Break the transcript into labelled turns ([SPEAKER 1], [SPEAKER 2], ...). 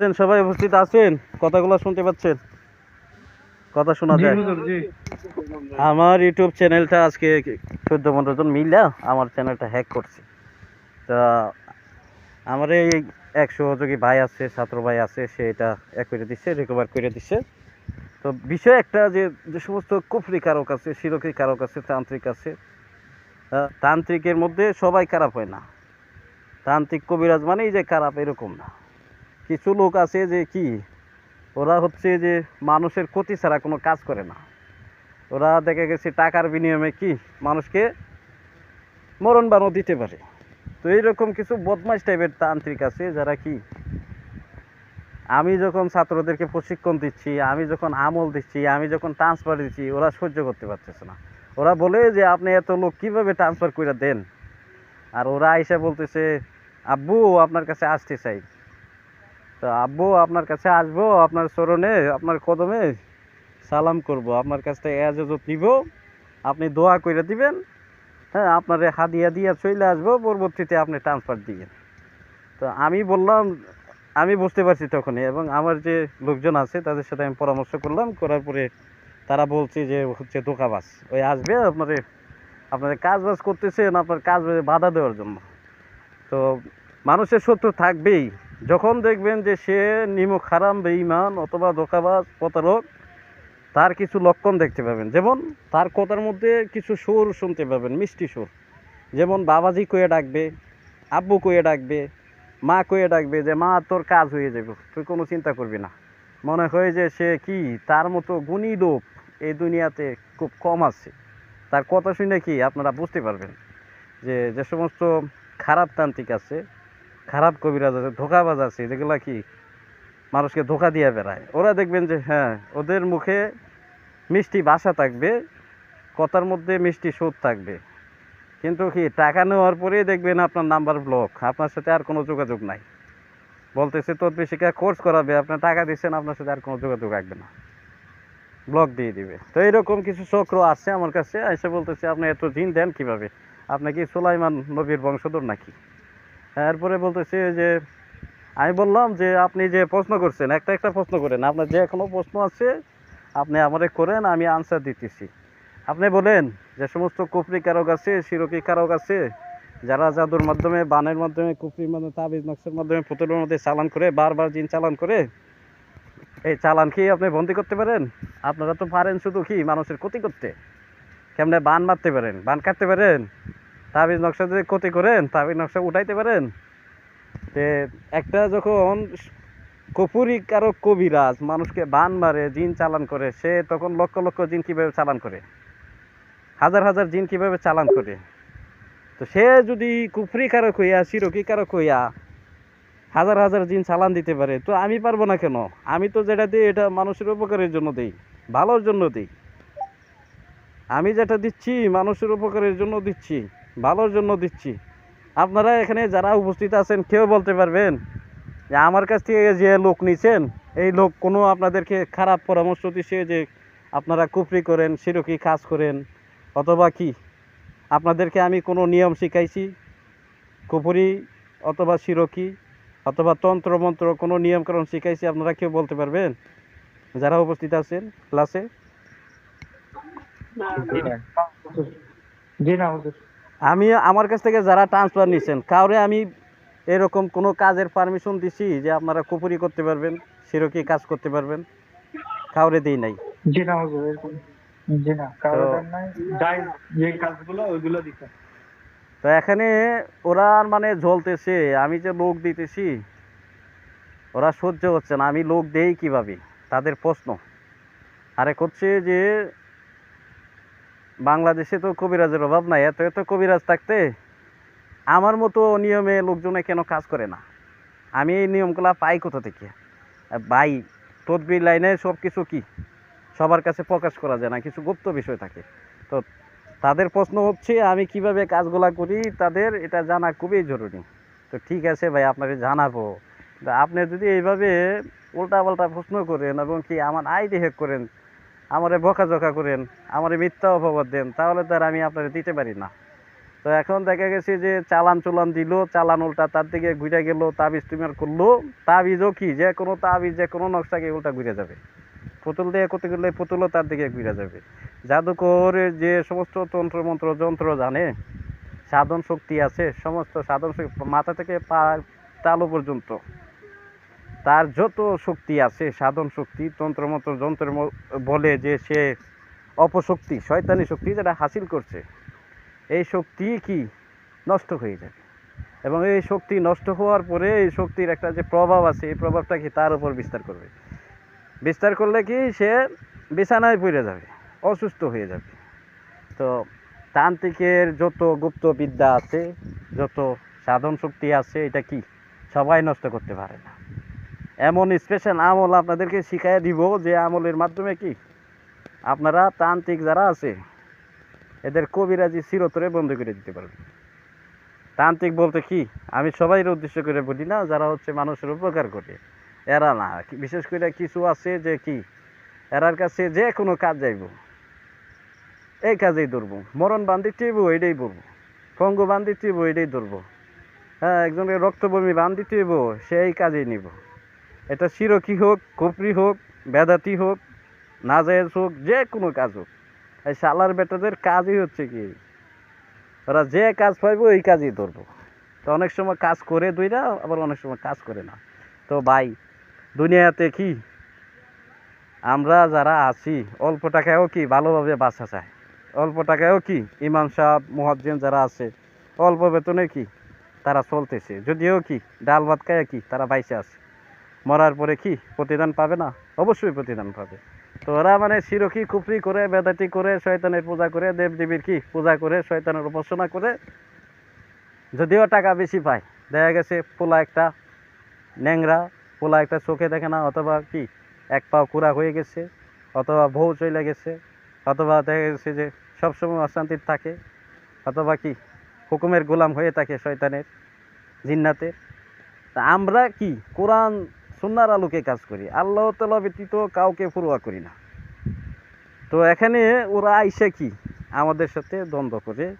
[SPEAKER 1] আছেন, সবাই উপস্থিত আছেন? কথাগুলো শুনতে পাচ্ছেন? কথা শোনা যায়। আমার ইউটিউব চ্যানেলটা আজকে চোদ্দ পনেরো জন মিলে আমার চ্যানেলটা হ্যাক করছে। তা আমার এই এক সহযোগী ভাই আছে ছাত্র ভাই আছে সে এটা এক করে দিচ্ছে রিকভার করে দিচ্ছে তো বিষয় একটা যে যে সমস্ত কুফরি কারক আছে শিরকি কারক আছে তান্ত্রিক আছে তান্ত্রিকের মধ্যে সবাই খারাপ হয় না। তান্ত্রিক কবিরাজ মানেই যে খারাপ এরকম না। কিছু লোক আছে যে কি, ওরা হচ্ছে যে মানুষের ক্ষতি ছাড়া কোনো কাজ করে না। ওরা দেখা গেছে টাকার বিনিময়ে কি মানুষকে মরণ বানো দিতে পারে। তো এইরকম কিছু বদমাইশ টাইপের তান্ত্রিক আছে যারা কি, আমি যখন ছাত্রদেরকে প্রশিক্ষণ দিচ্ছি, আমি যখন আমল দিচ্ছি, আমি যখন ট্রান্সফার দিচ্ছি, ওরা সহ্য করতে পারতেছে না। ওরা বলে যে, আপনি এত লোক কীভাবে ট্রান্সফার করে দেন? আর ওরা এসে বলতেছে, আব্বু, আপনার কাছে আসতে চাই। তো আব্বু, আপনার কাছে আসব, আপনার চরণে আপনার কদমে সালাম করব। আপনার কাছ থেকে এজাজত নিব। আপনি দোয়া করে দিবেন। হ্যাঁ আপনার হাদিয়া দিয়া চলে আসব, পরবর্তীতে আপনি ট্রান্সফার দিবেন। তো আমি বললাম, আমি বুঝতে পারছি তখনই, এবং আমার যে লোকজন আছে, তাদের সাথে আমি পরামর্শ করলাম। করার পরে তারা বলছে যে, হচ্ছে দোকাবাস ওই আসবে আপনার আপনাদের কাজ বাজ করতেছেন, আপনার কাজ বাধা দেওয়ার জন্য। তো মানুষের শত্রু থাকবেই। যখন দেখবেন যে সে নিমক হারাম বেঈমান অথবা দোকাবাজ প্রতারক, তার কিছু লক্ষণ দেখতে পাবেন। যেমন তার কথার মধ্যে কিছু সুর শুনতে পাবেন, মিষ্টি সুর। যেমন বাবাজি কয়ে ডাকবে, আব্বু কয়ে ডাকবে, মা কয়ে ডাকবে যে, মা, তোর কাজ হয়ে যাবে তুই কোনো চিন্তা করবি না। মনে হয় যে সে কি? তার মতো গুণী লোক এই দুনিয়াতে খুব কম আছে। তার কথা শুনে কি আপনারা বুঝতে পারবেন যে যে সমস্ত খারাপ তান্ত্রিক আছে খারাপ কবিরাজ আছে, ধোকাবাজ আছে, যেগুলা কি মানুষকে ধোকা দিয়ে বেড়ায়। ওরা দেখবেন যে হ্যাঁ ওদের মুখে মিষ্টি ভাষা থাকবে, কথার মধ্যে মিষ্টি সুর থাকবে। কিন্তু কি, টাকা নেওয়ার পরেই দেখবেন আপনার নাম্বার ব্লক, আপনার সাথে আর কোনো যোগাযোগ নাই। বলতেছে, তোর বেশিকা কোর্স করাবে আপনার টাকা দিচ্ছেন আপনার সাথে আর কোনো যোগাযোগ রাখবে না। ব্লক দিয়ে দিবে। তো এরকম কিছু চক্র আসছে আমার কাছে, এসে বলতেছে, আপনি এত জিন দেন কীভাবে? আপনি কি সুলাইমান নবীর বংশধর নাকি? এরপরে বলতেছে যে, আমি বললাম যে আপনি যে প্রশ্ন করছেন, একটা একটা প্রশ্ন করেন। আপনার যে কোনো প্রশ্ন আছে, আপনি আমারে করেন, আমি আনসার দিতেছি। আপনি বলেন যে সমস্ত কুফরি কারক আছে, শিরকি কারক আছে, যারা জাদুর মাধ্যমে, বানের মাধ্যমে, কুফরির মাধ্যমে, তাবিজ নকশের মাধ্যমে, পুতুলের মধ্যে চালান করে, বারবার জিন চালান করে, এই চালান কি আপনি বন্দি করতে পারেন? আপনারা তো পারেন শুধু কি মানুষের ক্ষতি করতে? কেমনে বান মারতে পারেন? বান কাটতে পারেন? তাবিজ নকশা যদি ক্ষতি করেন, তাবিজ নকশা উঠাইতে পারেন? তে একটা যখন কপুরি কারও কবিরাজ, মানুষকে বান মারে, জিন চালান করে, সে তখন লক্ষ লক্ষ জিন কীভাবে চালান করে? হাজার হাজার জিন কীভাবে চালান করে? তো সে যদি কুফরি কারক হইয়া সিরকি কারক হইয়া হাজার হাজার জিন চালান দিতে পারে, তো আমি পারব না কেন? আমি তো যেটা দিই, এটা মানুষের উপকারের জন্য দিই, ভালোর জন্য দিই। আমি যেটা দিচ্ছি, মানুষের উপকারের জন্য দিচ্ছি। ভালোর জন্য দিচ্ছি। আপনারা এখানে যারা উপস্থিত আছেন, কেউ বলতে পারবেন যে আমার কাছ থেকে যে লোক নিছেন, এই লোক কোনো আপনাদেরকে খারাপ পরামর্শ দিছে যে আপনারা কুফরি করেন, সিরকি কাজ করেন, অথবা কি? আপনাদেরকে আমি কোনো নিয়ম শিখাইছি? কুফরি অথবা সিরকি অথবা তন্ত্র মন্ত্র কোনো নিয়মকরণ শিখাইছি আপনারা কেউ বলতে পারবেন? যারা উপস্থিত আছেন ক্লাসে?
[SPEAKER 2] জি না।
[SPEAKER 1] আমি আমার কাছ থেকে যারা ট্রান্সফার নিছেন কাউরে আমি এরকম কোনো কাজের পারমিশন দিছি যে আপনারা কুপুরি করতে পারবেন সেরকম কাজ করতে পারবেন কাউরে দিই নাই।
[SPEAKER 2] জি না এরকম জি না নাই যাই যে কাজগুলো ওইগুলো দিতে
[SPEAKER 1] তো এখানে ওরা আর মানে জ্বলতেছে আমি যে লোক দিতেছি ওরা সহ্য হচ্ছে না আমি লোক দেই কীভাবে? তাদের প্রশ্ন। আরেক হচ্ছে যে বাংলাদেশে তো কবিরাজের অভাব নাই, এত এত কবিরাজ থাকতে আমার মতো নিয়মে লোকজনে কেন কাজ করে না? আমি এই নিয়মগুলা পাই কোথা থেকে? ভাই, তদবির লাইনে সব কিছু কি? সবার কাছে প্রকাশ করা যায় না, কিছু গুপ্ত বিষয় থাকে। তো তাদের প্রশ্ন হচ্ছে, আমি কীভাবে কাজগুলা করি? তাদের এটা জানা খুবই জরুরি। তো ঠিক আছে ভাই আপনাকে জানাব। আপনি যদি এইভাবে উল্টাপাল্টা প্রশ্ন করেন এবং কি আমার আইডি হ্যাক করেন আমারে বোকা বকাঝকা করেন, আমারে মিথ্যা অপবাদ দেন, তাহলে তো আর আমি আপনাকে দিতে পারি না। তো এখন দেখা গেছে যে চালান চুলান দিল, চালান উল্টা তার দিকে ঘুরে গেল, তাবিজ টিমার করল। তাবিজও কি? যে কোনো তাবিজ, যে কোনো নকশাকে উল্টা ঘুরে যাবে। পুতুল দিয়ে করতে গেলে পুতুলও তার দিকে ঘুরে যাবে। জাদুকর যে সমস্ত তন্ত্র মন্ত্র যন্ত্র জানে, সাধন শক্তি আছে, সমস্ত সাধন শক্তি মাথা থেকে পা, তালু পর্যন্ত। তার যত শক্তি আছে, সাধন শক্তি তন্ত্রমন্ত্র যন্ত্রের বলে যে সে অপশক্তি, শয়তানি শক্তি যেটা হাসিল করছে, এই শক্তি কি? নষ্ট হয়ে যাবে। এবং এই শক্তি নষ্ট হওয়ার পরে এই শক্তির একটা যে প্রভাব আছে, এই প্রভাবটা কি তার উপর বিস্তার করবে? বিস্তার করলে কি সে বিছানায় পড়ে যাবে, অসুস্থ হয়ে যাবে। তো তান্ত্রিকের যত গুপ্ত বিদ্যা আছে, যত সাধন শক্তি আছে, এটা কি? সবাই নষ্ট করতে পারে না। এমন স্পেশাল আমল আপনাদেরকে শিখাই দিব যে আমলের মাধ্যমে কি? আপনারা তান্ত্রিক যারা আছে, এদের কবিরাজি চিরতরে বন্ধ করে দিতে পারবেন তান্ত্রিক বলতে কি? আমি সবাই উদ্দেশ্য করে বলি না, যারা হচ্ছে মানুষের উপকার করে। এরা না। বিশেষ করে কিছু আছে যে কি? এরার কাছে যে কোনো কাজ যাইব। এই কাজেই ধরবো। মরণ বান্ধি টিব এটাই বলব পঙ্গু বান্ধি টিব এটাই ধরবো। হ্যাঁ একজনকে রক্তবমি বান্ধি টিব সেই কাজেই নিব। এটা শিরকি হোক কুপরি হোক, বেদাতি হোক, নাজায়েজ হোক, যে কোনো কাজ হোক। এই শালার বেটাদের কাজই হচ্ছে কি? ওরা যে কাজ পাইবো ওই কাজই ধরবো। তো অনেক সময় কাজ করে দুইটা আবার অনেক সময় কাজ করে না। তো ভাই, দুনিয়াতে কি? আমরা যারা আছি, অল্প টাকায়ও কি ভালোভাবে বাঁচা চায় অল্প টাকায়ও কি? ইমাম সাহেব, মুহাজ্জিন যারা আছে, অল্প বেতনে কি তারা চলতেছে? যদিও কি ডাল ভাত খায় কি, তারা বাইসে আছে। মরার পরে কি প্রতিদান পাবে না? অবশ্যই প্রতিদান পাবে। তো ওরা মানে শিরকি কুফরি করে বেদাটি করে, শয়তানের পূজা করে দেব দেবীর কি পূজা করে, শয়তানের উপাসনা করে, যদিও টাকা বেশি পায়। দেখা গেছে পোলা একটা ন্যাংরা, পোলা একটা চোখে দেখে না, অথবা কি এক পাও কুড়া হয়ে গেছে, অথবা বউ চলে গেছে, অথবা দেখা গেছে যে সবসময় অশান্তির থাকে, অথবা কি হুকুমের গোলাম হয়ে থাকে শয়তানের জিন্নাতের। তা আমরা কি কোরআন সুন্নার আলোকে কাজ করি। আল্লাহ তালা ব্যতীত কাউকে পড়ুয়া করি না। তো এখানে ওরা আইসে কি? আমাদের সাথে দ্বন্দ্ব করে